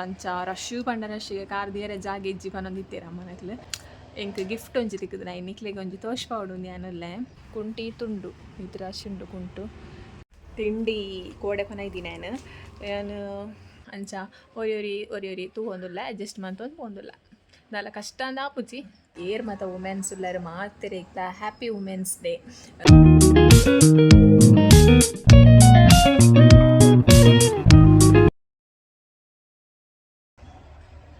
ಅಂಚ ರಶ್ಶು ಪಂಡ ರಶ್ಶಿಗೆ ಕಾರ್ದಿಯರ ಜಾಗ ಇಜ್ಜಿ ಪನೊಂದಿತ್ತೀರ ಅಮ್ಮನಕ್ಲು ಎಂಕ್ ಗಿಫ್ಟ್ ಒಂಜಿ ತಿಕ್ಕದು ನಾ ನಿಕ್ಲೆಗ್ ಒಂಜಿ ತೋಷ್ಪಾವಡು ಯಾನಲ್ಲೇ. ಕುಂಟಿ ತುಂಡು ಇದು ರಶ್ ಉಂಡು ಕುಂಟು. ತಿಂಡಿ ಕೋಡೆ ಪನ ಇದ್ದೀನಿ ನಾನು ನಾನು ಅಂಚ, ಒರಿಯೊರಿ ಒರಿಯೊರಿ ತೂ ಒಂದುಲ್ಲ ಅಡ್ಜಸ್ಟ್ ಮಂತೊಂದು ಒಂದುಲ್ಲ ನಾಲ ಕಷ್ಟ ಅಂದ ಆಪುಜಿ ಏರ್ ಮತ ವುಮೆನ್ಸ್ ಉಳ್ಳಾರು ಮಾತೆರೆ ಇಕ್ತ happy women's day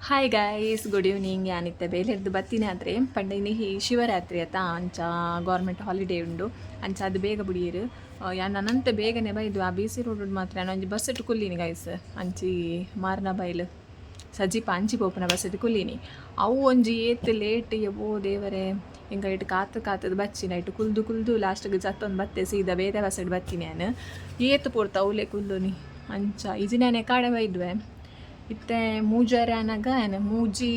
hi guys good evening ಯಾನಿತ್ತೆ? ಬೇಲೆರ್ದು ಬತ್ತೀನಿ ಆದರೆ ಪಂಡೈನಿ ಈ ಶಿವರಾತ್ರಿ ಆತ ಅಂಚ ಗೌರ್ಮೆಂಟ್ ಹಾಲಿಡೇ ಉಂಡು. ಅಂಚ ಅದು ಬೇಗ ಬುಡಿಯರು. ಯಾನ್ ಅನಂತ ಬೇಗನೆ ಬೈದು ಆ ಬಿ ಸಿ ರೋಡ್ ಮಾತ್ರ ನಾನು ಬಸ್ ಇಟ್ಟು ಕುಲ್ಲೀನಿ ಗಾಯ್ಸ್ ಅಂಚಿ ಮಾರ್ನ ಬೈಲು. ಸಜೀಪ ಅಂಚಿ ಪೋಪುನ ಬಸ್ ಇಟ್ಟು ಕುಲ್ಲೀನಿ ಅವು ಒಂಜಿ ಏತ್ ಲೇಟ್ ಎಬೋ ದೇವರೇ. ಹಿಂಗೆ ಇಟ್ಟು ಕಾತು ಕಾತದ ಬಚ್ಚಿನ. ಇಟ್ಟು ಕುಲ್ದು ಕುಲ್ದು ಲಾಸ್ಟಿಗೆ ಜತ್ತೊಂದು ಬತ್ತೆ, ಸೀದಾ ಬೇರೆ ಬಸ್ ಇಟ್ಟು ಬತ್ತೀನಿ ನಾನು. ಏತ್ ಪೂರ್ತ ಅವಲೇ ಕುಲ್ಲುನಿ. ಅಂಚ ನಾನೇ ಕಾಡೆ ಬೈದ್ವೆ. ಇತ್ತೆ ಮೂಜಾರೆ ಅನಗ ಏನ ಮೂಜಿ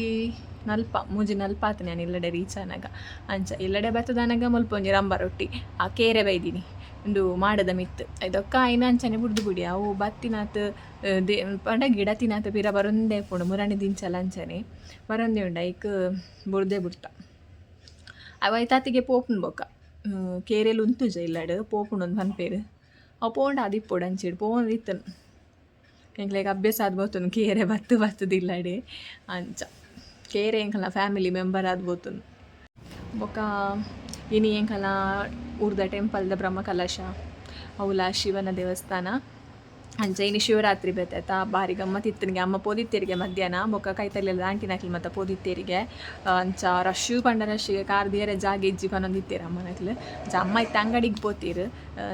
ನಲ್ಪ ಮೂಜಿ ನಲ್ಪ ಆತ ನಾನು ಇಲ್ಲಡೆ ರೀಚ್ ಅನಗ ಅಂಚ ಇಲ್ಲಡೆ ಬತ್ತದ ಅನಗ ಮುಲ್ಪ ಒಂಜಿ ರಂಬ ರೊಟ್ಟಿ. ಆ ಕೇರೆ ಬೈದಿನಿ. ಒಂದು ಮಾಡದ ಮಿತ್ತು. ಇದೊಕ್ಕ ಐನ ಅಂಚನೆ ಬುಡ್ದು ಬಿಡಿ. ಅವು ಬತ್ತಿನಾತ್ ದೇ, ಪಂಡ ಗಿಡ ತಿನ್ನಾತ ಪಿರ ಬರೊಂದೇ ಪುಂಡು. ಮುರಾಣಿ ದಿಂಚಲ ಅಂಚನೆ. ಬರೊಂದೇ ಉಂಡ ಐಕ್ ಬುಡ್ದೆ ಬಿಡ್ತ ಅವ ಐತಾತಿಗೆ ಪೋಪುನ್ ಬೊಕ್ಕ ಕೇರೆಲು ಉಂತುಜ ಇಲ್ಲಡ್. ಪೋಪುಂಡು ಒಂದು ಪನ್ಪೇರು ಅವು ಪೋಂಡ ಅದಿಪ್ಪೊಡು ಅಂಚಿಡು. ಪೋನ್ ಇತ್ತನು. ಎಂಕ್ಲೆಗ್ ಅಭ್ಯಾಸ ಆದ್ ಬೋತುನು ಕೇರೆ ಬತ್ತು ಬತ್ತುದಿಲ್ಲಡೆ ಅಂಚ ಕೇರೆ ಎಂಕಲ ಫ್ಯಾಮಿಲಿ ಮೆಂಬರ್ ಆದ್ ಬೋತುನು ಬೊಕ ಇನಿ ಎಂಕಲ ಊರ್ದ ಟೆಂಪಲ್ದ ಬ್ರಹ್ಮ ಕಲಶ ಅವುಲ ಶಿವನ ದೇವಸ್ಥಾನ ಅಂಚ ಇನಿ ಶಿವರಾತ್ರಿ ಬೇತಾಯ್ತ ಬಾರಿ ಗಮ್ಮತ್ ಇತ್ತನಿಗೆ ಅಮ್ಮ ಪೋದಿತ್ತೇರಿಗೆ ಮಧ್ಯಾಹ್ನ. ಬೊಕ್ಕ ಕೈತಲೆಲ್ಲ ಆಂಟಿ ನಕ್ಲಿ ಮತ್ತು ಪೋದಿತ್ತೇರಿಗೆ. ಅಂಚ ರಶ್ಶು ಪಂಡ ರಶ್ಶಿಗೆ ಕಾರ್ದಿಯರೆ ಜಾಗ ಇಜ್ಜಿ ಪನೊಂದಿತ್ತೇರು ಅಮ್ಮನಕ್ಲು ಅಂಚ ಅಮ್ಮ ಇತ್ತ ಅಂಗಡಿಗೆ ಪೋತೀರು.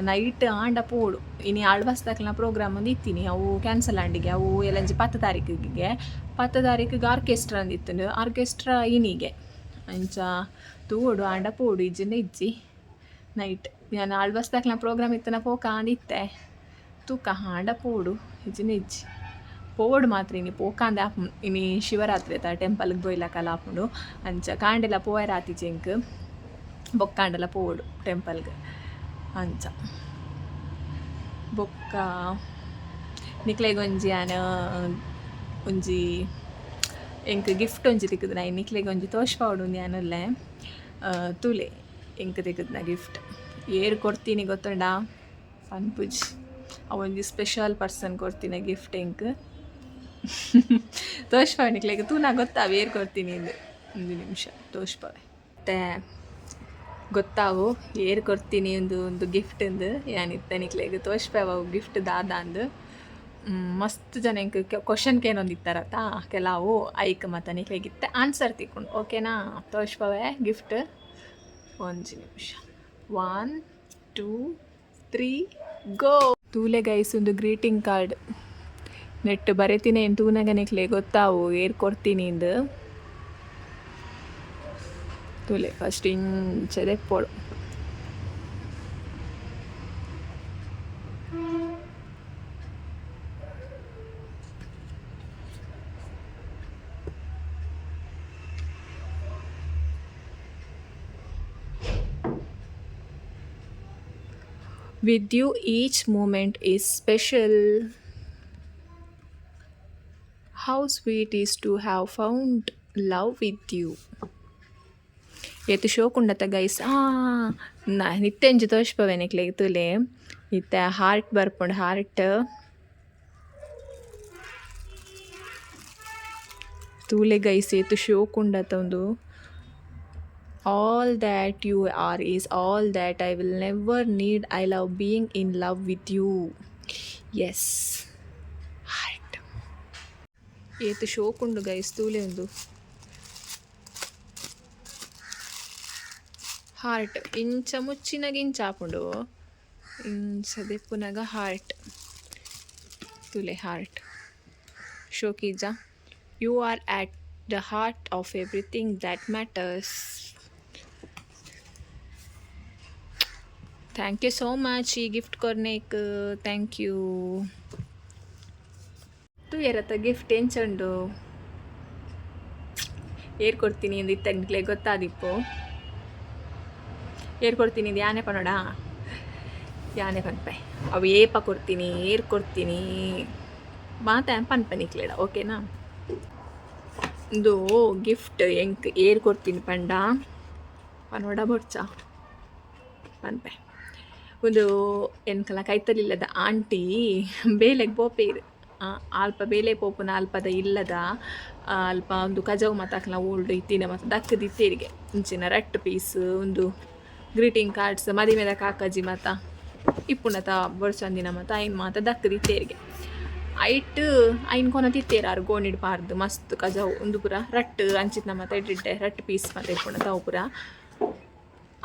Night and ಪೋಡು. ಇನಿ ಆಳ್ಬಸ್ದಕ್ಲ ಪ್ರೋಗ್ರಾಮ್ ಒಂದು ಇತ್ತೀನಿ. ಅವು ಕ್ಯಾನ್ಸಲ್ ಆಂಡಿಗೆ. ಅವು ಎಲ್ಲಂಜಿ ಪತ್ತು ತಾರೀಕಿಗೆ. ಪತ್ತು ತಾರೀಕಿಗೆ ಆರ್ಕೆಸ್ಟ್ರಾ ಅಂದಿತ್ತು ಆರ್ಕೆಸ್ಟ್ರಾ ಇನಿಗೆ. ಅಂಚ ತೋಡು, ಆಂಡ ಪೋಡು ಇಜ್ಜಿನ ಇಜ್ಜಿ. ನೈಟ್ ನಾನು ಆಳ್ಬಸ್ದಕ್ಲ ಪ್ರೋಗ್ರಾಮ್ ಇತ್ತನ ಪೋಕ ಅಂದಿತ್ತೆ. ಹಾಂಡ ಪೋಡು ಇಜ್ಜಿನ ಇಜ್ಜಿ. ಪೋಡು ಮಾತ್ರ ಇನಿ ಪೋಕಾಂದೆ ಆಪುಂಡು. ಇನಿ ಶಿವರಾತ್ರಿ ಆತ ಟೆಂಪಲ್ಗೆ ಬೊಯ್ಲಕಲ್ಲ ಆಪುಂಡು. ಅಂಚ ಕಾಂಡೆಲ ಪೋಯರ ರಾತಿ ಚೆಂಕ್ ಬೊಕ್ಕಾಂಡಲ ಪೋಡು ಟೆಂಪಲ್ಗೆ. ಅಂಚ. ಬೊಕ್ಕ ನಿಕ್ಲೆಗ್ ಒಂಜಿ ಆನ, ಒಂಜಿ, ಎಂಕ್ ಗಿಫ್ಟ್ ಒಂಜಿ ತಿಕ್ಕದು ನೈ ನಿಕ್ಲೆಗ್ ಒಂಜಿ ತೋಷ್ಪಾವಡು ಯಾನಲ್ಲೇ ತುಲೆ, ಎಂಕ್ ತಿಕ್ಕದ್ನ ಗಿಫ್ಟ್. ಏರು ಕೊಡ್ತೀನಿ ಗೊತ್ತುಂಡ? ಪನ್ಪುಜ್ ಅವೊಂಜಿ ಸ್ಪೆಷಲ್ ಪರ್ಸನ್ ಕೊಡ್ತೀನಿ ಗಿಫ್ಟ್ ಎಂಕ್ ನಿಕ್ಲೆಗ್ ತೂನ ಗೊತ್ತಾ? ವೇರ್ ಕೊಡ್ತೀನಿ ಇಂದು ಒಂದು ನಿಮಿಷ ತೋಷ್ಪಾವೆ ಮತ್ತೆ ಗೊತ್ತಾವು ಏರ್ ಕೊಡ್ತೀನಿ ಒಂದು ಒಂದು ಗಿಫ್ಟ್ ಅಂದು. ಯಾನಿತ್ತ ನಿಕ್ಲೆಗ್ ತೋಷ್ಪಾವ ಗಿಫ್ಟ್ ದಾದ ಅಂದು. ಮಸ್ತ್ ಜನ ಇಂಕ್ ಕ್ವಶನ್ಗೆ ಏನೊಂದು ಇತ್ತಾರತ್ತ ಕೆಲವು ಐಕ್ ಮತ್ತು ನಿಕ್ಲೆಗಿತ್ತೆ ಆನ್ಸರ್ ತಿಕ್ಕೊಂಡು. ಓಕೆನಾ ತೋಷ್ಪವೆ ಗಿಫ್ಟ್ ಒಂದು ನಿಮಿಷ. ಒನ್ ಟೂ ತ್ರೀ ಗೋ ತೂಲೆ ಗೈಸ್ ಒಂದು ಗ್ರೀಟಿಂಗ್ ಕಾರ್ಡ್ ನೆಟ್ ಬರೀತೀನಿ, ಏನು ತೂನಗ ನಿಕ್ಲೆ ಗೊತ್ತಾವು ಏರ್ ಕೊಡ್ತೀನಿ ಇಂದು. ತೂಲೆ ಫಸ್ಟ್ ಇಂಚದೆ ಪೋಳು With you, each moment is special. How sweet is to have found love with you. ಎತ್ತು ಶೋಕುಂಡತ ಗೈಸ್ ನಾ ನಿತ್ಯಂಜಿ ತೋಷ್ಪವೆ ನಿಕ್ಲೆ ತುಲೆ ಇತ್ತ ಹಾರ್ಟ್ ಬರ್ಪುಂಡು ಹಾರ್ಟ್ ತೂಲೆ ಗೈಸ್ ಏತು ಶೋಕುಂಡತ ಒಂದು all that you are is all that I will never need. I love being in love with you. Yes. Heart. ಏತು ಶೋಕುಂಡು ಗೈಸ್ ತೂಲೆ ಒಂದು ಹಾರ್ಟ್ ಇಂಚ ಮುಚ್ಚಿನಾಗ ಇಂಚ ಹಾಕೊಂಡು ಇಂಚ ದೆಪ್ಪುನಾಗ ಹಾರ್ಟ್ ತುಲೆ heart ಶೋಕೀಜ you are at the heart of everything that matters thank you so much ಈ ಗಿಫ್ಟ್ ಕೊರ್ನೇಕ್. ಥ್ಯಾಂಕ್ ಯು ತು ಎರತ್ತ ಗಿಫ್ಟ್ ಎಂಚುಂಡು ಏರ್ ಕೊಡ್ತೀನಿ ಎಂದು ಇತ್ತಂಗ್ಲೆ ಗೊತ್ತಾದಿಪ್ಪು. ಏರ್ ಕೊಡ್ತೀನಿ ಇದು ಯಾನೆ ಪನೋಡ ಯಾನೆ ಪನ್ಪೆ. ಅವು ಏಪ ಕೊಡ್ತೀನಿ, ಏರ್ ಕೊಡ್ತೀನಿ. ಮಾತ ಪನ್ಪನಿಕ್ಲೇಡ ಓಕೆನಾ? ಇದು ಗಿಫ್ಟ್ ಎಂಕ್ ಏರ್ ಕೊಡ್ತೀನಿ ಪಂಡ. ಪನೋಡ ಬೊಡ್ಚ ಪನ್ಪೆ. ಒಂದು ಎನ್ಕಲ ಕೈತಲಿಲ್ಲದ ಆಂಟಿ ಬೇಲೆಗ್ ಬೋಪೆ ಅಲ್ಪ ಬೇಲೆ ಪೋಪುನ ಅಲ್ಪದ ಇಲ್ಲದ ಅಲ್ಪ ಒಂದು ಕಜವು ಮಾತಾಕ್ಲ ಓಲ್ಡ್ ಇತ್ತಿನ ಮತ್ತು ದಕ್ಕದ ಇತ್ತೇರಿಗೆ. ಇಂಚಿನ ರಟ್ಟು ಪೀಸ್ ಒಂದು ಗ್ರೀಟಿಂಗ್ ಕಾರ್ಡ್ಸ್ ಮದಿಮೆದ ಕಾಕಜಿ ಮತ ಇಪ್ಪುನತ ಬರ್ಸಂದಿನ ಮತ ಐನ್ ಮಾತ ದಕ್ಕದ ಇತ್ತೇರಿಗೆ. ಐಟ್, ಐನ್ ಕೊನ ತಿತ್ತೇರಾರು ಗೋಣಿಡ್ ಪಾರ್ದು ಮಸ್ತ್ ಕಜವು, ಒಂದು ಪುರ ರಟ್ಟು ಅಂಚಿತ್ನ ಮಾತ ಇಟ್ಟಿಟ್ಟೆ ರಟ್ಟು ಪೀಸ್ ಮತ್ತೆ ಇಪ್ಪುನ ತಾವು ಪುರ.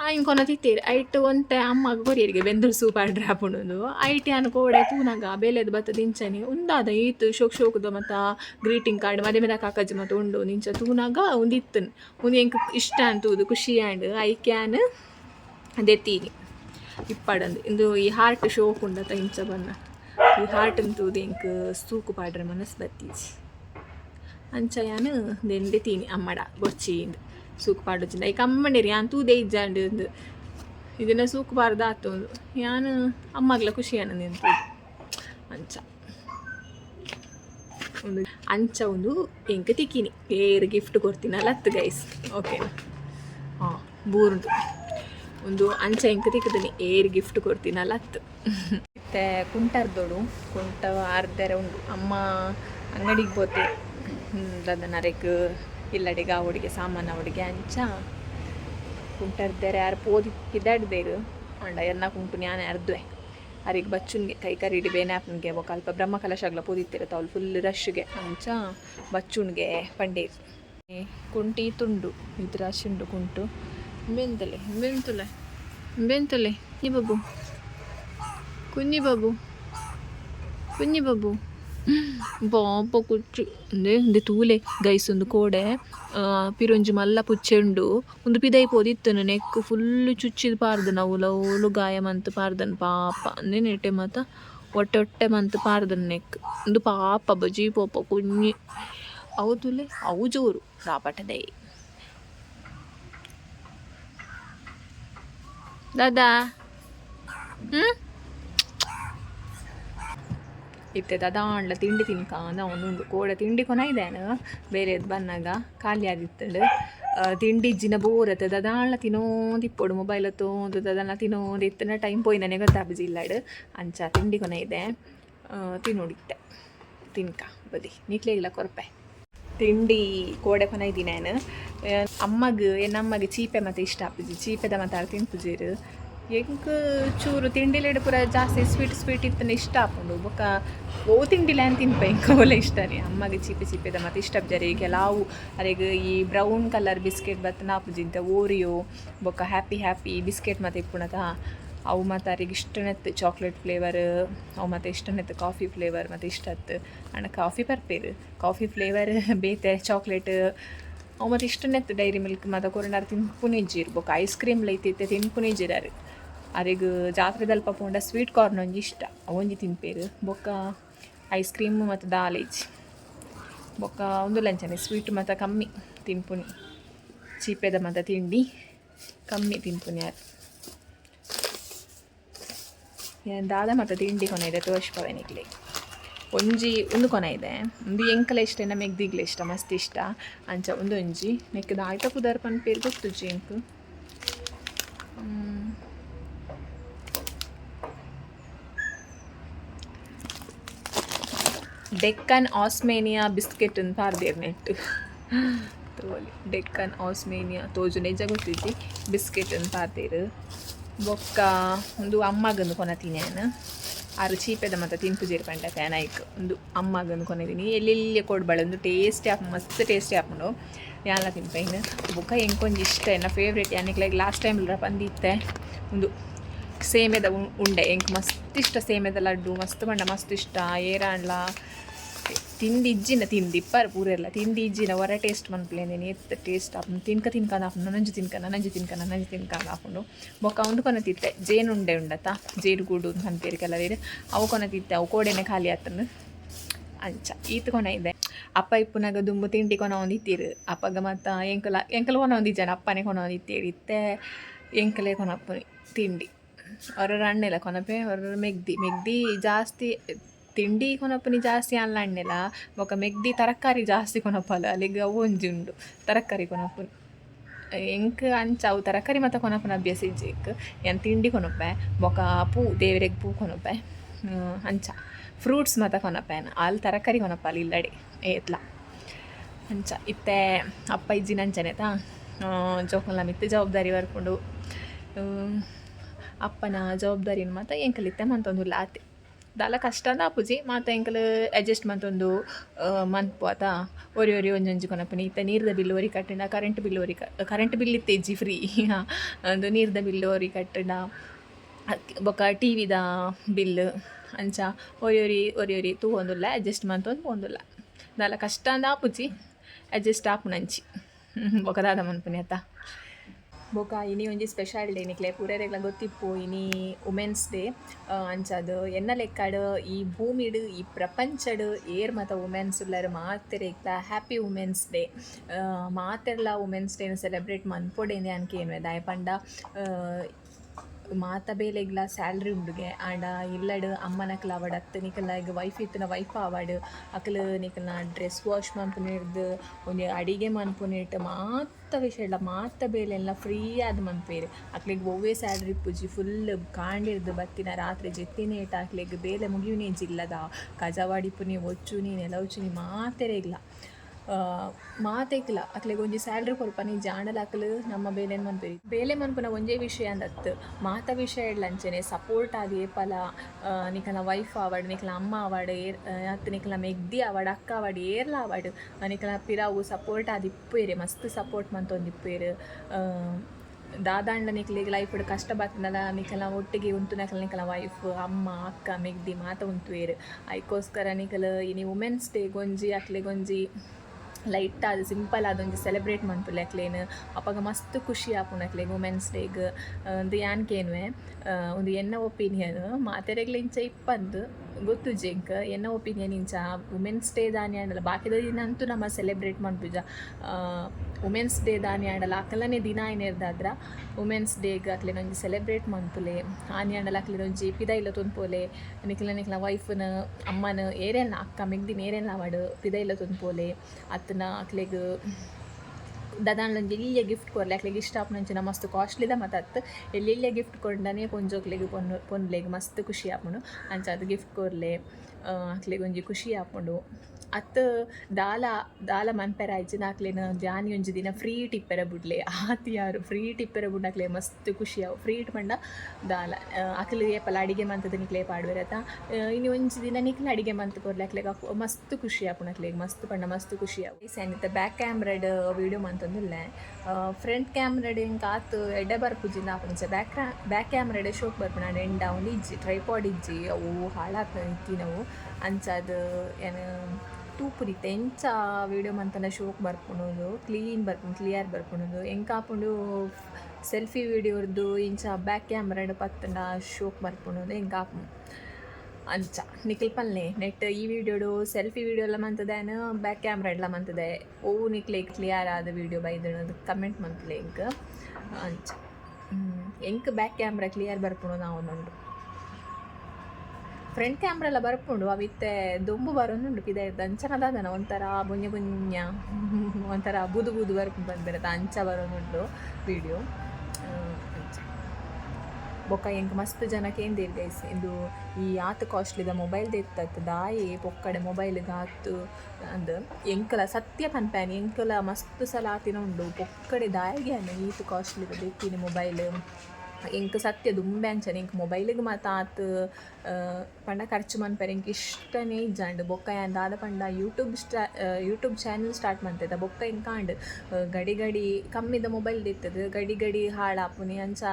ಆಯ್ನ್ ಕೊನ ತಿತ್ತೇರಿ. ಐಟ್ ಒಂತೆ ಅಮ್ಮಗ ಕೊರಿಯರಿಗೆ ಬೆಂದರ್ ಸೂಪ್ ಆಡ್ರೆ ಹಾಪುಣದು. ಐಟಿ ಅನ್ಕೋಡೆ ತೂನಗ ಬೇಲೆದು ಬತ್ತ ದಿಂಚನಿ. ಉಂದಾದ ಈತ್ ಶೋಕ್ ಶೋಕದ ಮತ್ತ ಗ್ರೀಟಿಂಗ್ ಕಾರ್ಡ್ ಮದೆ ಮೇಲೆ ಕಾಕಜ್ಜಿ ಮತ್ತು ಉಂಡು ನಿಂಚ ತೂನಾಗ ಒಂದಿತ್ತನ್ ಒಂದು ಎಂಕ್ ಇಷ್ಟ ಅಂತೂದು, ಖುಷಿ ಆ್ಯಂಡ್ ಐ ಕ್ಯಾನ್ ದೆತ್ತೀನಿ ಇಪ್ಪಡಂದು. ಇಂದು ಈ ಹಾರ್ಟ್ ಶೋಕ್ ಉಂಡತ ಇಂಚ ಬನ್ನ ಈ ಹಾರ್ಟ್ ಅಂತೂದು ಎಂಕ್ ಸೂಕು ಪಾಡ್ರೆ ಮನಸ್ ಬತ್ತೀಜಿ. ಅಂಚ ಯಾನು ದೆಂದೆ ತೀನಿ ಅಮ್ಮಡ ಬೊಚ್ಚಿಂದು ಸೂಕು ಪಾಡೋಚಿಂದ ಐಕ ಅಮ್ಮಂಡೇರಿ ಯಾನ್ ತೂದೆ ಇಜ್ಜಾಂಡು ಇಂದು ಇದನ್ನ ಸೂಕು ಬಾರ್ದು ಆತು ಯಾನು ಅಮ್ಮಗ್ಲ ಖುಷಿ ಅನ್ನ ನಿಂತು ಅಂಚ ಒಂದು ಅಂಚ ಒಂದು ಎಂಕ ತಿಕ್ಕಿನಿ ಏರ್ ಗಿಫ್ಟ್ ಕೊಡ್ತೀನಲ್ಲ ಹತ್ತು ಗೈಸ್ ಓಕೆನಾ ಹಾಂ ಬೂರ್ದು ಒಂದು ಅಂಚ ಎಂಕ ತಿಕ್ಕದೀನಿ ಏರ್ ಗಿಫ್ಟ್ ಕೊಡ್ತೀನಲ್ಲ ಹತ್ತು ಮತ್ತೆ ಕುಂಟರ್ದೋಡು ಕುಂಟ ಅರ್ಧರೆ ಉಂಡು ಅಮ್ಮ ಅಂಗಡಿಗೆ ಹೋತೆ ದದನರೆಗ್ ಇಲ್ಲಡಿಗ ಅವಡಿಗೆ ಸಾಮಾನ್ಯ ಅವಡಿಗೆ ಅಂಚ. ಕುಂಟರ್ದಾರೆ ಯಾರು ಪೋದಿ, ಕಿದಾಡ್ದೇರು. ಅಂಡ ಎನ್ನ ಕುಂಟು ನಾನು ಅರ್ದ್ವೆ. ಅವ್ರಿಗೆ ಬಚ್ಚುನ್ಗೆ, ಕೈ ಕರಿಡಿ ಬೇನಾಪ್ನಿಗೆ ಒಕಲ್ಪ ಕಲ್ಪ ಬ್ರಹ್ಮ ಕಲಶಾಗ್ಲ ಪೋದಿತ್ತಿರ ಅವ್ಳು ಫುಲ್ ರಶ್ಗೆ ಅಂಚ, ಬಚ್ಚುಣ್ಗೆ ಪಂಡೆ ಕುಂಟಿ ತುಂಡು ಇದ್ ರಶ್ ಉಂಡು ಕುಂಟು. ಬೆಂತಲೆ, ಬೆಂತುಲೆ, ಬೆಂತಲೆ, ಈ ಬಾಬು ಕುಂಜಿ ಬಾಬು ಕುನ್ನಿ ಬಾಬು ಪಾಪ ಕುಚ್ಚು ಅಂದರೆ ಒಂದು ತೂಲೆ ಗೈಸ್ ಒಂದು ಕೋಡೆ ಆ, ಪಿರೊಂಜಿ ಮಲ್ಲ ಪುಚ್ಚೆಂಡು ಒಂದು ಪಿದೈ ಪೋದಿತ್ತನು ನೆಕ್ ಫುಲ್ಲು ಚುಚ್ಚಿದ ಪಾರ್ದನ ಅವಳು ಅವಳು ಗಾಯ ಮಂತ್ ಪಾರ್ದನ್ ಪಾಪ ಅಂದ್ರೆ ನೆಟ್ಟೆ ಮಾತ ಹೊಟ್ಟೆ ಹೊಟ್ಟೆ ಮಂತ್ ಪಾರ್ದನ್ ನೆಕ್ ಒಂದು ಪಾಪ ಬಜಿ ಪೋಪ ಕುഞ്ഞി ಅವು ತುಲೆ ಅವು ಜೋರು ರಾಪಟದೈ ದಾದಾ ಹ್ಞೂ ಇತ್ತೆ ದಾಂಡ್ಲ ತಿಂಡಿ ತಿನ್ಕಾಂದ ಅವನುಂಡು ಕೋಡ ತಿಂಡಿ ಕೊನ ಇದೇನು? ಬೇರೆದು ಬನ್ನಾಗ ಖಾಲಿ ಆಗಿತ್ತಳು ತಿಂಡಿ ಇಜ್ಜಿನ ಬೋರತ್ತೆ ದದಾಂಡ್ಲ ತಿನ್ನೋದಿಪ್ಪೊಡು ಮೊಬೈಲ್ ತೋಂದು ದದಾಂಡ್ಲ ತಿನ್ನೋದು ಇತ್ತನ ಟೈಮ್ ಪೋಯ್ನನೆ ಗೊತ್ತಾಪಜಿ ಇಲ್ಲಾಡು. ಅಂಚ ತಿಂಡಿ ಕೊನ ಇದೆ. ತಿನ್ನೋಡಿತ್ತೆ ತಿನ್ಕ, ಬದಿ. ನೀಕ್ಲೇ ಇಲ್ಲ ಕೊರಪೆ. ತಿಂಡಿ ಕೋಡೆ ಕೊನ ನಾನು. ಅಮ್ಮಗೆ ನಮ್ಮಗೆ ಚೀಪೆ ಮತ್ತೆ ಇಷ್ಟ ಆಪುಜಿ ಚೀಪೆದ ಮಾತಾಡ ತಿನ್ಪುಜೀರು. ಎಂಕ್ ಚೂರು ತಿಂಡಿಲೆಡ್ ಪೂರ ಜಾಸ್ತಿ ಸ್ವೀಟ್ ಸ್ವೀಟ್ ಇತ್ತನ ಇಷ್ಟ ಆಪುಂಡು ಬೊಕ್ಕ ಓ ತಿಂಡಿಲ ಅಂತ ತಿನ್ಪ, ಎಂಕ ಒಲೆ ಇಷ್ಟನೇ ಅಮ್ಮಗೆ ಚೀಪೆ ಚೀಪೆದ ಮತ್ತು ಇಷ್ಟ ಜರಿ ಕೆಲವು ಅರೆಗ್ ಈ ಬ್ರೌನ್ ಕಲರ್ ಬಿಸ್ಕೆಟ್ ಬತ್ತ ನಾಪುಜಿಂತ ಓರಿಯೋ ಬೊಕ್ಕ ಹ್ಯಾಪಿ ಹ್ಯಾಪಿ ಬಿಸ್ಕೆಟ್ ಮತ್ತು ಇಪ್ಪುಣತ. ಅವು ಮತ್ತು ಅವ್ರಿಗೆ ಇಷ್ಟನೆತ್ತು ಚಾಕ್ಲೇಟ್ ಫ್ಲೇವರ್ ಅವು ಮತ್ತು ಇಷ್ಟನೆತ್ತು ಕಾಫಿ ಫ್ಲೇವರ್ ಮತ್ತು ಇಷ್ಟತ್ತು ಅಣ್ಣ ಕಾಫಿ ಬರ್ಪೇರು ಕಾಫಿ ಫ್ಲೇವರ್ ಬೇತೆ ಚಾಕ್ಲೇಟ್ ಅವು ಮತ್ತು ಇಷ್ಟನೆತ್ತು ಡೈರಿ ಮಿಲ್ಕ್ ಮತ್ತು ಕೊರೋನಾರು ತಿನ್ಪುನಿಜ್ಜಿರು ಬೊಕ್ಕ ಐಸ್ ಕ್ರೀಮ್ ಲೈತೈತೆ ತಿನ್ಪುನಿಜ್ಜಿರಾರು ಅರೆಗ್ ಜಾತ್ರೆದಲ್ಪ ಉಂಡ ಸ್ವೀಟ್ ಕಾರ್ನ್ ಒಂಜಿ ಇಷ್ಟ. ಅವೊಂಜಿ ತಿನ್ಪೇರು. ಬೊಕ್ಕ ಐಸ್ ಕ್ರೀಮ್ ಮತ್ತು ದಾಲೇಜ್. ಬೊಕ್ಕ ಒಂದು ಲಂಚನೆ ಸ್ವೀಟ್ ಮತ್ತು ಕಮ್ಮಿ ತಿನ್ಪುನಿ. ಚೀಪೆದ ಮತ್ತು ತಿಂಡಿ, ಕಮ್ಮಿ ತಿನ್ಪುನಿ ಯಾರು ದಾದ ಮತ್ತು ತಿಂಡಿ ಕೊನೆ ಇದೆ ತೋರಿಸ್ಪವೆನಿಗ್ಲಿ ಒಂಜಿ ಒಂದು ಕೊನೆ ಇದೆ. ಒಂದು ಎಂಕಲ ಇಷ್ಟ ನಮ್ಮ ಇಷ್ಟ, ಮಸ್ತ್ ಇಷ್ಟ. ಅಂಚ ಒಂದು ಒಂಜಿ ನೆಕ್ಕದ ಆಯ್ತ ಪುದರ್ ಪನ್ಪೇರು ಗೊತ್ತುಜಿ ಎಂಕು ಡೆಕ್ಕನ್ ಆಸ್ಮೇನಿಯಾ ಬಿಸ್ಕೆಟ್ ಅಂತ ಪಾರ್ದೇರ್ ನೆಟ್ಟು. ತೋಲಿ ಡೆಕ್ಕನ್ ಆಸ್ಮೇನಿಯಾ ತೋಜು, ನಿಜ ಗೊತ್ತಿಜ್ಜಿ ಬಿಸ್ಕೆಟ್ ಅಂತ ಪಾರ್ದೇರು ಬೊಕ್ಕ ಒಂದು ಅಮ್ಮಗಂದು ಕೊನತೀನಿ ಆರು ಚೀಪೆದ ಮತ್ತು ತಿನ್ಪುಜೀರ್ ಪಂಡ ಫ್ಯಾನೈಕ್ ಒಂದು ಅಮ್ಮಗಂದು ಕೊನೆದೀನಿ ಎಲ್ಲೆಲ್ಲಿ ಕೊಡ್ಬಾಳೆ ಒಂದು ಟೇಸ್ಟಿ ಹಾಕಿ ಮಸ್ತ್ ಟೇಸ್ಟಿ ಹಾಕೊಂಡು ಯಾಲ ತಿನ್ಪೈನು ಬೊಕ್ಕ ಹೆಂಗೊಂದು ಇಷ್ಟ ಎನ್ನ ಫೇವ್ರೇಟ್ ಯಾನಿಕ್ ಲೈಕ್ ಲಾಸ್ಟ್ ಟೈಮ್ ಬಂದಿತ್ತೆ ಒಂದು ಸೇಮೆದ ಉಂಡೆ ಹೆಂಗೆ ಮಸ್ತ್ ಇಷ್ಟ ಸೇಮೆದ ಲಡ್ಡು, ಮಸ್ತ್ ಬಂಡ ಮಸ್ತ್ ಇಷ್ಟ. ಏರಾಂಡ್ಲ ತಿಂಡಿ ಇಜ್ಜಿನ ತಿಂದಿಪ್ಪರು ಪೂರೆಲ್ಲ ತಿಂಡಿ ಇಜ್ಜಿನ ಹೊರ ಟೇಸ್ಟ್ ಮನ್ಪ್ಲೇನೇನು ಎತ್ತ ಟೇಸ್ಟ್ ಆಪುಂಡು ತಿನ್ಕ ತಿನ್ಕನ ಆಪುಂಡು ನನಂಜು ತಿನ್ಕನ ನನಂಜು ತಿನ್ಕನ ನನಂಜು ತಿನ್ಕಂದು ಆಪುಂಡು. ಬೊಕ್ಕ ಉಂಡು ಕೊನ ತಿತ್ತೆ ಜೇನುಂಡೆ ಉಂಡತ್ತ ಜೇನುಗೂಡು ಅಂತ ಅಂತೀರಿ ಕೆಲವೇರು ಅವು ಕೊನ ತಿತ್ತೆ ಅವು ಕೋಡೆನೆ ಖಾಲಿ ಆತನು ಅಂಚ, ಈತ್ ಕೊನ ಇದೆ. ಅಪ್ಪ ಇಪ್ಪುನಾಗ ದುಂಬು ತಿಂಡಿ ಕೊನ ಒಂದಿತ್ತೀರು ಅಪ್ಪಗ ಮತ್ತು ಎಂಕಲ, ಎಂಕಲ್ ಕೊನ ಜನ ಅಪ್ಪನೇ ಕೊನ ಒಂದಿತ್ತೀರಿ ಇತ್ತೆ ಎಂಕಲೇ ಕೊನಪ್ಪನಿ ತಿಂಡಿ. ಅವ್ರ ಅಣ್ಣೆಲ್ಲ ಕೊನಪೆ ಅವ್ರ ಮೆಗ್ದಿ. ಮೆಗ್ದಿ ಜಾಸ್ತಿ ತಿಂಡಿ ಕೊನಪ್ಪನಿ ಜಾಸ್ತಿ ಅನ್ಲಣ್ಣೆಲ ಬೊಕ ಮೆಗ್ದಿ ತರಕಾರಿ ಜಾಸ್ತಿ ಕೊನಪ್ಪಲ ಅಲ್ಲಿಗ ಒಂಜಿ ಉಂಡು ತರಕಾರಿ ಕೊನಪ್ಪುನು ಎಂಕ್ ಅಂಚ ಅವು ತರಕಾರಿ ಮಾತ್ರ ಕೊನಪ್ಪನ ಅಭ್ಯಾಸ ಇಜ್ಜೆಕ್. ಎನ್ ತಿಂಡಿ ಕೊನಪೆ ಬೊಕ ಪೂ, ದೇವರಿಗೆ ಪೂ ಕೊನೊಪ್ಪೆ ಅಂಚ. ಫ್ರೂಟ್ಸ್ ಮಾತ ಕೊನಪೆನ ಅಲ್ಲಿ ತರಕಾರಿ ಕೊನಪ್ಪಲ ಇಲ್ಲಡೆ, ಏತ್ಲ. ಅಂಚ, ಇತ್ತೆ ಅಪ್ಪ ಇಜ್ಜಿನ ಅಂಚನೆತ ಜೋಕಲ್ಲ ಮಿತ್ತೆ ಜವಾಬ್ದಾರಿ ಬರ್ಕೊಂಡು ಅಪ್ಪನ ಜವಾಬ್ದಾರಿನ ಮಾತ ಎಂಕಲಿತ್ತೆ ಮಂತೊಂದುಲ್ಲ ಆತೆ. ದಾಲ ಕಷ್ಟ ಅಂದ ಆಪುಜಿ ಮಾತ ಎಂಕಲ್ ಅಡ್ಜಸ್ಟ್ ಒಂದು ಮಂತ್ ಪೋತ ಒರಿ ಒರಿ ಒಂಜೊಂಜಿ ಕೊನಪನಿ. ಇತ್ತ ನೀರ್ದ ಬಿಲ್ ಒರಿ ಕಟ್ಟಿಂಡ ಕರೆಂಟ್ ಬಿಲ್ ಒರಿ ಕರೆಂಟ್ ಬಿಲ್ ಇತ್ತೆ ಇಜ್ಜಿ ಫ್ರೀ ಒಂದು ನೀರ್ದ ಬಿಲ್ ಒರಿ ಕಟ್ಟಿಂಡ ಬೊಕ್ಕ ಬೊಕ ಟಿ ವಿದ ಬಿಲ್ ಅಂಚ. ಒರಿ ಒರಿ ಒರಿ ಒರಿ ತೂವೊಂದುಲ್ಲ ಅಡ್ಜಸ್ಟ್ ಒಂದು ಪೋಂದುಲ್ಲ ದಾಲ ಕಷ್ಟ ಅಂದ ಆಪುಜಿ ಅಡ್ಜಸ್ಟ್ ಆಪುನಂಚಿ ಬೊಕ ದಾದ ಮನ್ಪುನಿ ಆತ. ಬೊಕ ಇನಿ ಒಂಜಿ ಸ್ಪೆಷಲ್ ಡೇ ನಿಕ್ಲೆ. ಪೂರೆರೆಗ್ಲ ಗೊತ್ತಿಪ್ಪು ಇನಿ ವುಮೆನ್ಸ್ ಡೇ ಅಂಚಾದ್ ಎನ್ನ ಲೆಕ್ಕಡ್ ಈ ಭೂಮಿಡ್ ಈ ಪ್ರಪಂಚಡ್ ಏರ್ ಮತ ವುಮೆನ್ಸ್ ಉಳ್ಳರ್ ಮಾತೆರೆಗ್ಲ ಹ್ಯಾಪಿ ವುಮೆನ್ಸ್ ಡೇ ಮಾತೆರ್ಲ ವುಮೆನ್ಸ್ ಡೇನ ಸೆಲೆಬ್ರೇಟ್ ಮನ್ಪೊಡೇನೆ ಅನ್ಕೇನ್ವೆ ದಾಯ ಪಂಡ ಆ, ಮಾತ ಬೇಲೆಗ್ಲ ಸ್ಯಾಲ್ರಿ ಉಂಡುಗೆ. ಆಂಡ ಇಲ್ಲಡ್ ಅಮ್ಮನಕ್ಲ ಅವಡ್ ಅತ್ತ ನಿಕಲ್ನ ಈಗ ವೈಫ್ ಇತ್ತಿನ ವೈಫ್ ಆವಡ್. ಅಕ್ಲು ನಿಕಲ್ನ ಡ್ರೆಸ್ ವಾಶ್ ಮನ್ಪುನಿಡ್ದು ಒಂದು ಅಡಿಗೆ ಮನ್ಪುನಿಟ್ ಮಾತ ವಿಷಯ ಮಾತ ಬೇಲೆಲ್ಲ ಫ್ರೀ ಆದ್ ಮನ್ಪೇರು ಅಕ್ಲೆಗ್ ಒವ್ವೇ ಸ್ಯಾಲ್ರಿ ಪುಜಿ ಫುಲ್ ಕಾಂಡಿರ್ದು ಬತ್ತಿನ ರಾತ್ರಿ ಜೆತ್ತಿನೇಟ್ ಅಕ್ಲೆಗ್ ಬೇಲೆ ಮುಗಿಯುನೇ ಜಿಲ್ಲದ ಕಜವಾಡಿಪುನಿ ಒಚ್ಚುನಿ ನೆಲವುಚುನಿ ಮಾತೆರೆಗ್ಲ ಮಾತೆಕ್ಲ ಅಕ್ಲೆಗ್ ಒಂಜಿ ಸ್ಯಾಲ್ರಿ ಕೊರ್ಪನಿ ಜಾಂಡಲ ಅಕ್ಲು ನಮ್ಮ ಬೇಲೆನ್ ಮನ್ಪೆರಿ. ಬೇಲೆ ಮನ್ಪುನ ಒಂಜೇ ವಿಷಯ ಅಂದತ್, ಮಾತ ವಿಷಯ ಇಡ್ಲಂಚನೆ ಸಪೋರ್ಟ್ ಆದಿ ಏಪಲ ನಿಖಲ ವೈಫ್ ಆವಾಡ್ ನಿಖಲ ಅಮ್ಮ ಆವಡ್, ಏರ್ ಅತ್ ನಿಖಲ ಮೆಗ್ದಿ ಆವಾಡ್, ಅಕ್ಕ ಆವಡ್, ಏರ್ಲ ಆವಾಡ್ ನಿಖಲ ಪಿರಾವು ಸಪೋರ್ಟ್ ಆದಿ ಇಪ್ಪೇರೆ ಮಸ್ತ್ ಸಪೋರ್ಟ್ ಮಂತೊಂದಿಪ್ಪೇರು ದಾದಾಂಡ್ಲ ನಿಕ್ಲಿಗೆ ಲೈಫ್ ಕಷ್ಟ ಬರ್ತದಲ್ಲ ನಿಕಲ ಒಟ್ಟಿಗೆ ಉಂಟು ನಕಲ ನಿಕಲ ವೈಫ್ ಅಮ್ಮ, ಅಕ್ಕ, ಮೆಗ್ದಿ ಮಾತ ಉಂತುವೇರು ಐಕೋಸ್ಕರ ನಿಖಲ ಇನಿ ವುಮೆನ್ಸ್ ಡೇ ಗೊಂಜಿ ಅಕ್ಲೆ ಗೊಂಜಿ ಲೈಟ್ ಆದ ಸಿಂಪಲ್ ಆದ ಒಂಜಿ ಸೆಲೆಬ್ರೇಟ್ ಮನ್ಪುಲೆ ಅಕ್ಲೇನ್. ಅಪ್ಪಗ ಮಸ್ತ್ ಖುಷಿ ಆಪುನಕ್ಲೆಗ್ ವುಮೆನ್ಸ್ ಡೇಗ್ ಒಂದು ಯಾನ್ಕೇನ್ವೆ ಒಂದು ಎನ್ನ ಒಪಿನಿಯನ್ ಮಾತೆರೆಗ್ಲ ಇಂಚ ಇಪ್ಪಂದು, ಗೊತ್ತು ಜೆಂಕ್, ಎನ್ನ ಒಪಿನಿಯನ್ ಇಂಚ ವುಮೆನ್ಸ್ ಡೇ ದಾನಿ ಅಂದ್ರೆ ಬಾಕಿದ ದಿನ ಅಂತೂ ನಮ್ಮ ಸೆಲೆಬ್ರೇಟ್ ಮನ್ಪುಜ ವುಮೆನ್ಸ್ ಡೇ ದಾನಿ ಆಂಡಲ ಅಕಲನೆ ದಿನ ಏನಿರ್ದಾದ್ರ ವುಮೆನ್ಸ್ ಡೇಗ್ ಅಕ್ಲೆ ಒಂಜಿ ಸೆಲೆಬ್ರೇಟ್ ಮಂತುಲೆ ಆನಿ ಆಂಡಲ ಅಕ್ಲೆ ಒಂಜಿ ಪಿದೈಲ ತೊನ್ಪೋಲೆ ನಿಕ್ಲ ನಿಕ್ಲ ವೈಫ್ನ ಅಮ್ಮನ ಏರೆಲ್ಲ ಅಕ್ಕ ಮೆಗ್ದಿನ ಏರೆಲ್ಲ ಮಾಡು ಪಿದ ಇಲ್ಲ ತೊಂದ್ಪೋಲೆ ಅತ್ತನ ಅಕ್ಲೆಗ್ ದಾದಾಂಡ್ಲೊಂಜಿ ಎಲ್ಲಿಯ ಗಿಫ್ಟ್ ಕೊರ್ಲೆ ಅಕ್ಲೆಗ್ ಇಷ್ಟ ಆಪುನಂಚಿನ ಮಸ್ತ್ ಕಾಸ್ಟ್ಲಿದ ಮತ್ತು ಎಲ್ಲೆಲ್ಲಿಯ ಗಿಫ್ಟ್ ಕೊಂಡನೇ ಪೊಂಜೋಕ್ಲಿಗೆ ಪೊನ್, ಪೊನ್ಲೆಗ್ ಮಸ್ತ್ ಖುಷಿ ಆಪುಂಡು ಅಂಚ ಅದು ಗಿಫ್ಟ್ ಕೊರ್ಲೆ ಅಕ್ಲೆಗ್ ಒಂಜಿ ಖುಷಿ ಆಪುಂಡು ಅತ್ತು ದಾಲ ದಾಲ ಮನ್ಪೆರ ಆಯ್ಚಿನ ಅಕ್ಲೆನ ಜಾನಿ ಒಂಜಿ ದಿನ ಫ್ರೀ ಟಿಪ್ಪೆರ ಬುಡ್ಲೆ. ಆತಿ ಯಾರು ಫ್ರೀ ಟಿಪ್ಪೆರ ಬುಡ್ ಅಕ್ಲೆ ಮಸ್ತ್ ಖುಷಿ ಆವು ಫ್ರೀ ಪಂಡ ದಾಲ. ಅಕ್ಲೆ ಏಪಲ ಅಡಿಗೆ ಮಂತದ ನಿಕ್ಲೆ ಪಾಡ್ವೆರತ. ಇನ್ನು ಒಂಜಿ ದಿನ ನಿಕ್ಲ ಅಡಿಗೆ ಮಂತ್ ಕೊರ್ಲಾಕ್ಲೆ ಮಸ್ತ್ ಖುಷಿ ಆಪುಂಡು ಅಕ್ಲೆಗ್ ಮಸ್ತ್ ಪಂಡ ಮಸ್ತ್ ಖುಷಿ ಆವು ಸ್ಯಾನಿತ ಬ್ಯಾಕ್ ಕ್ಯಾಮ್ರಡ್ ವಿಡಿಯೋ ಮಂತೊಂದುಲ್ಲೆ. ಫ್ರಂಟ್ ಕ್ಯಾಮ್ರಡ್ ಹಿಂಗೆ ಆತು ಎಡೆ ಬರ್ಪುಜಿಂದ ಆಪುಂಚ ಬ್ಯಾಕ್ ಬ್ಯಾಕ್ ಕ್ಯಾಮ್ರಡ್ ಶೋಕ್ ಬರ್ಪುನ ಆಂಡ ಎಂಡ ಅವ್ನು ಇಜ್ಜಿ ಟ್ರೈಪಾಡ್ ಇಜ್ಜಿ. ಅವು ಹಾಳಾಗ್ತದೆ ಇತ್ತಿನವು. ಅಂಚ ಏನು ತೂಪುರಿತ್ತೆ ಎಂಚ ವಿಡಿಯೋ ಮಂತನ ಶೋಕ್ ಬರ್ಕೊಳೋದು ಕ್ಲೀನ್ ಬರ್ಪುಂಡು ಕ್ಲಿಯರ್ ಬರ್ಕೊಳೋದು ಹೆಂಗೆ ಆಪುಂಡು ಸೆಲ್ಫಿ ವೀಡಿಯೋರ್ದು ಇಂಚ ಬ್ಯಾಕ್ ಕ್ಯಾಮ್ರಾಡ್ ಪತ್ತಂಡ ಶೋಕ್ ಬರ್ಕೊಳೋದು ಹೆಂಗೆ ಅಂಚ, ನಿಖಿಲ್ ಪಲ್ಲೆ ನೆಟ್ ಈ ವಿಡಿಯೋಡು ಸೆಲ್ಫಿ ವಿಡಿಯೋ ಎಲ್ಲ ಮಂತದೇನು ಬ್ಯಾಕ್ ಕ್ಯಾಮ್ರಾ ಎಲ್ಲ ಮಂತದೆ. ಓ ನಿಕ್ಲೆ ಕ್ಲಿಯರ್ ಆದ ವಿಡಿಯೋ ಬೈದಣದು ಕಮೆಂಟ್ ಮಂತ್ಲೆ ಎಂಕ್ ಅಂಚ ಹೆಂಗೆ ಬ್ಯಾಕ್ ಕ್ಯಾಮ್ರಾ ಕ್ಲಿಯರ್ ಬರ್ಕೊಳೋದು ನಾವು ಒಂದುಂಡು ಫ್ರಂಟ್ ಕ್ಯಾಮ್ರ ಎಲ್ಲ ಬರ್ಪುಂಡು ಅವಿತ್ತೆ ದೊಂಬು ಬರೋನುಂಡು ಪಿದ ಅಂಚನದಾದನ ಒಂಥರ ಬುಂಜ ಬುಂಜ ಒಂಥರ ಬುದು ಬುದು ಬರ್ಪು ಬಂದ್ಬಿರತ್ತ ಅಂಚ ಬರೋನುಂಡು ವಿಡಿಯೋ ಬೊಕ್ಕ ಎಂಕ್ ಮಸ್ತ್ ಜನಕ್ಕೆ ಏನು ಗೈಸ್ ಇದು ಈ ಆತು ಕಾಸ್ಟ್ಲಿದ ಮೊಬೈಲ್ ದೇತ್ತ ದಾಯಿ ಪೊಕ್ಕಡೆ ಮೊಬೈಲ್ಗೆ ಆತು ಅಂದ್ ಎಂಕಲ ಸತ್ಯ ಪನ್ಪ್ಯಾನ್, ಎಂಕಲ ಮಸ್ತ್ ಸಲ ಆತಿನ ಉಂಡು. ಪೊಕ್ಕಡೆ ದಾಯಿಗೆ ಕಾಸ್ಟ್ಲಿ ಕಾಸ್ಟ್ಲಿದ ದೆತ್ತಿನ ಮೊಬೈಲ್ ಎಂಕ್ ಸತ್ಯ ದುಂಬೆ ಅಂಚನೆ. ಎಂಕ್ ಮೊಬೈಲಿಗೆ ಮಾತ ಆತು ಪಂಡ ಖರ್ಚು ಮನ್ಪೆರೆ ಎಂಕ್ ಇಷ್ಟನೇ ಇಜ್ಜಂಡು. ಬೊಕ್ಕ ಏನು ದಾದ ಪಂಡ ಯೂಟ್ಯೂಬ್ ಸ್ಟಾ ಯೂಟ್ಯೂಬ್ ಚಾನಲ್ ಸ್ಟಾರ್ಟ್ ಮಾಡ್ತೈತೆ ಬೊಕ್ಕ ಎಂಕಾಂಡ್ ಗಡಿ ಗಡಿ ಕಮ್ಮಿದ ಮೊಬೈಲ್ ಇರ್ತದೆ ಗಡಿ ಗಡಿ ಹಾಳಾಪುನಿ ಅಂಚ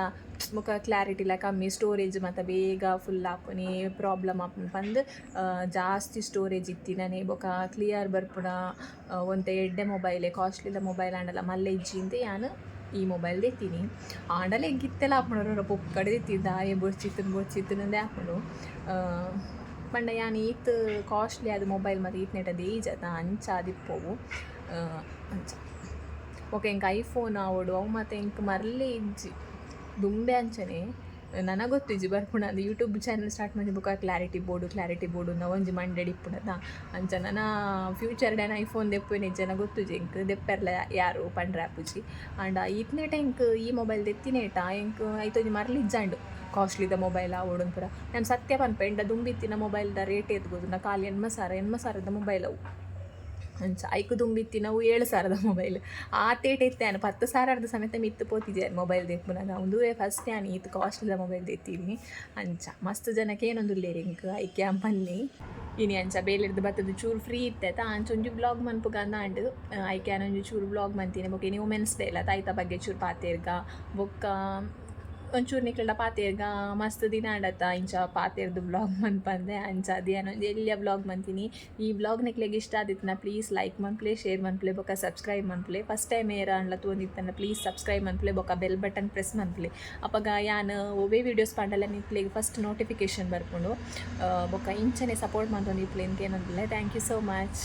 ಮುಖ ಕ್ಲಾರಿಟಿ ಇಲ್ಲ. ಕಮ್ಮಿ ಸ್ಟೋರೇಜ್ ಮತ್ತು ಬೇಗ ಫುಲ್ ಆಪುನಿ, ಪ್ರಾಬ್ಲಮ್ ಆಪುನಿ. ಬಂದು ಜಾಸ್ತಿ ಸ್ಟೋರೇಜ್ ಇತ್ತಿನನೆ. ಬೊಕ ಕ್ಲಿಯರ್ ಬರ್ಪುನ ಒಂದು ಒಂತೆ ಎಡ್ಡೆ ಕಾಸ್ಟ್ಲಿ ಕಾಸ್ಟ್ಲಿದ ಮೊಬೈಲ್ ಆಂಡಲ್ಲ ಮಲ್ಲೆ ಇಜ್ಜಿಂತೆ ಯಾನು ಈ ಮೊಬೈಲ್ ದೆತ್ತೀನಿ ಆಂಡಲ ಎಂಗಿತ್ತೆಲ್ಲ ಆಪುಂಡು ಕಡೆ ದೆತ್ತಿದ್ದ ಏ ಬೊಡ್ಚಿತ್ತನ್ ಬೊಡ್ಚಿತ್ತನಂದೇ ಆಪುಂಡು ಆ, ಪಂಡ ಯಾನ್ ಈತ್ ಕಾಸ್ಟ್ಲಿ ಅದು ಮೊಬೈಲ್ ಮತ್ತು ಈತ್ ನೆಟ ಅದ ಅಂಚ ಅದಿಪ್ಪವು ಅಂಚ. ಓಕೆ ಹಿಂಗೆ ಐಫೋನ್ ಆವಡು ಅವು ಮತ್ತು ಎಂಕ್ ಮರಲಿ ಇಜ್ಜಿ. ದುಂಬೆ ಅಂಚನೆ. ನನಗೆ ಇಜಿ ಬರ್ಪುಣ ಅದು ಯೂಟ್ಯೂಬ್ ಚಾನಲ್ ಸ್ಟಾರ್ಟ್ ಮಾಡಿ ಬುಕ್ಕ ಕ್ಲಾರಿಟಿ ಬೋರ್ಡು ಕ್ಲಾರಿಟಿ ಬೋರ್ಡು ಒಂಜಿ ಮಂಡೆಡ್ ಇಪ್ಪುಣದ ಅಂಚ ನನ್ನ ಫ್ಯೂಚರ್ ಡೇನ ಐಫೋನ್ ದೆಪ್ಪು ಜನ ಗೊತ್ತು ಎಂಕ್ ದೆಪ್ಪೆರ್ಲ ಯಾರು ಪಂಡ್ರೆ ಆಪುಜಿ ಆಂಡ ಇತ್ನೇಟ ಎಂಕ್ ಈ ಮೊಬೈಲ್ ದೆತ್ತಿನೇಟ ಎಂಕ್ ಐತೊಂಜಿ ಮರಲಿ ಇಜ್ಜಾಂಡು. ಕಾಸ್ಟ್ಲಿದ ಮೊಬೈಲ್ ಆವೋಡು ಪುರ. ನಾನು ಸತ್ಯ ಪನ್ಪೆ ಎಂಡ ದುಂಬಿತ್ತಿನ ಮೊಬೈಲ್ದ ರೇಟ್ ಎತ್ಬೋದು ನಾ ಖಾಲಿ ಎನ್ಮಸಾರ ಸಾರ ಎಣ್ಮ ಸಾರದ ಮೊಬೈಲ್ ಅವು. ಅಂಚ ಐಕು ದುಂಬಿತ್ತಿ ನಾವು ಏಳು ಸಾವಿರದ ಮೊಬೈಲ್. ಆ ತೇಟ ಇತ್ತೇನು ಪತ್ತು ಸಾವಿರದ ಸಮೇತ ಮಿತ್ತು ಪೋತಿದ್ದೆ ಮೊಬೈಲ್ ದೆಪ್ಪುನ ನಾನು ಒಂದುವೇ ಫಸ್ಟ್ ನಾನು ಈತ್ ಕಾಸ್ಟ್ಲಿದ ಮೊಬೈಲ್ ದೆತ್ತೀನಿ ಅಂಚ, ಮಸ್ತ್ ಜನಕ್ಕೆ ಏನೊಂದು ಲಿರಿಂಕ್ ಐಕೆ ಪನ್ನಿ ಇನಿ ಅಂಚ ಬೇಲಿರ್ದು ಬತ್ತದು ಚೂರು ಫ್ರೀ ಇತ್ತೈತ ಅಂಚ ಒಂಜಿ ಬ್ಲಾಗ್ ಮನ್ಪುಗ ಅಂದಾಂಡು ಐಕೆ ಒಂಜಿ ಚೂರು ಬ್ಲಾಗ್ ಮಂತೀನಿ ಬೊಕ್ಕ ಇನಿ ವುಮೆನ್ಸ್ ಡೇ ಇಲ್ಲ ತಾಯ್ತ ಬಗ್ಗೆ ಚೂರು ಪಾತೇರ್ಗ, ಬೊಕ್ಕ ಒಂಚೂರು ನಿಕ್ಲೆಲ್ಲ ಪಾತೇರ್ಗ, ಮಸ್ತ್ ದಿನ ಆಡತ್ತ, ಇಂಚ ಪಾತೇರ್ದು ಬ್ಲಾಗ್ ಮನ್ಪಂದೆ ಅಂಚ ಅನ್ನೋ ಎಲ್ಲಿಯ ಬ್ಲಾಗ್ ಮಂತೀನಿ ಈ ಬ್ಲಾಗ್ ನಿಕ್ಲೆಗೆ ಇಷ್ಟ ಆದಿತ್ತನ ಪ್ಲೀಸ್ ಲೈಕ್ ಮಂತ್ಲೆ ಶೇರ್ ಮಂತ್ಲೆ ಬೊಕ್ಕ ಸಬ್ಸ್ಕ್ರೈಬ್ ಮಂತ್ಲೆ ಫಸ್ಟ್ ಟೈಮ್ ಏರ ಅನ್ಲ ತೋಂದಿತ್ತನ ಪ್ಲೀಸ್ ಸಬ್ಸ್ಕ್ರೈಬ್ ಮಂತ್ಲೆ ಬೊಕ್ಕ ಬೆಲ್ ಬಟನ್ ಪ್ರೆಸ್ ಮಂತ್ಲೆ ಅಪ್ಪಗ ಯಾನ್, ಒವೇ ವೀಡಿಯೋಸ್ ಪಂಡಲ್ಲ ನಿಕ್ಲೆಗೆ ಫಸ್ಟ್ ನೋಟಿಫಿಕೇಶನ್ ಬರ್ಕೊಂಡು ಬೊಕ್ಕ ಇಂಚನೆ ಸಪೋರ್ಟ್ ಮಾಡ್ತೊಂದಿಪ್ಲೆ ಅಂತ ಏನಂದಿಲ್ಲ ಥ್ಯಾಂಕ್ ಯು ಸೋ ಮಚ್